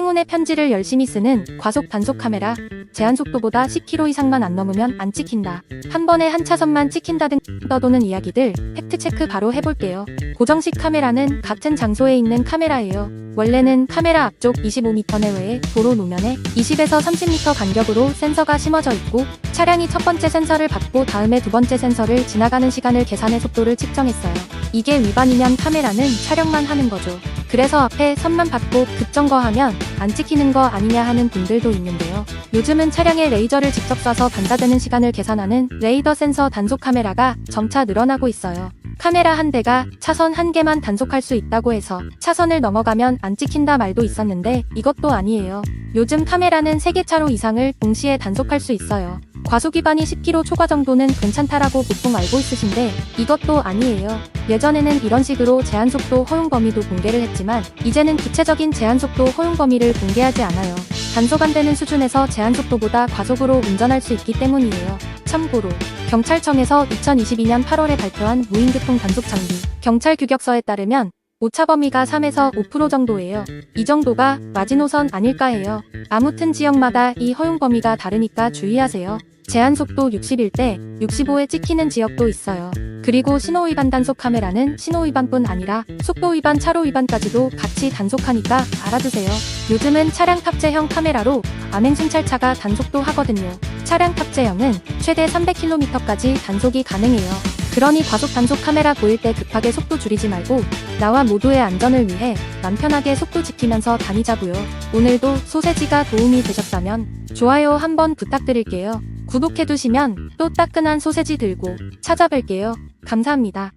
행운의 편지를 열심히 쓰는 과속 단속 카메라. 제한 속도보다 10km 이상만 안 넘으면 안 찍힌다. 한 번에 한 차선만 찍힌다 등 떠도는 이야기들 팩트 체크 바로 해볼게요. 고정식 카메라는 같은 장소에 있는 카메라예요. 원래는 카메라 앞쪽 25m 내외의 도로 노면에 20에서 30m 간격으로 센서가 심어져 있고 차량이 첫 번째 센서를 받고 다음에 두 번째 센서를 지나가는 시간을 계산해 속도를 측정했어요. 이게 위반이면 카메라는 촬영만 하는 거죠. 그래서 앞에 선만 받고 급정거하면 안 찍히는 거 아니냐 하는 분들도 있는데요. 요즘은 차량에 레이저를 직접 쏴서 반사되는 시간을 계산하는 레이더 센서 단속 카메라가 점차 늘어나고 있어요. 카메라 한 대가 차선 한 개만 단속할 수 있다고 해서 차선을 넘어가면 안 찍힌다 말도 있었는데 이것도 아니에요. 요즘 카메라는 3개 차로 이상을 동시에 단속할 수 있어요. 과속 위반이 10km 초과 정도는 괜찮다라고 보통 알고 있으신데 이것도 아니에요. 예전에는 이런 식으로 제한 속도 허용 범위도 공개를 했지만 이제는 구체적인 제한 속도 허용 범위를 공개하지 않아요. 단속 안 되는 수준에서 제한 속도보다 과속으로 운전할 수 있기 때문이에요. 참고로 경찰청에서 2022년 8월에 발표한 무인교통 단속 장비 경찰 규격서에 따르면 오차 범위가 3에서 5% 정도예요. 이 정도가 마지노선 아닐까 해요. 아무튼 지역마다 이 허용 범위가 다르니까 주의하세요. 제한 속도 61대 65에 찍히는 지역도 있어요. 그리고 신호 위반 단속 카메라는 신호 위반뿐 아니라 속도 위반, 차로 위반까지도 같이 단속하니까 알아두세요. 요즘은 차량 탑재형 카메라로 암행 순찰차가 단속도 하거든요. 차량 탑재형은 최대 300km까지 단속이 가능해요. 그러니 과속 단속 카메라 보일 때 급하게 속도 줄이지 말고 나와 모두의 안전을 위해 맘 편하게 속도 지키면서 다니자고요. 오늘도 소세지가 도움이 되셨다면 좋아요 한번 부탁드릴게요. 구독해두시면 또 따끈한 소세지 들고 찾아뵐게요. 감사합니다.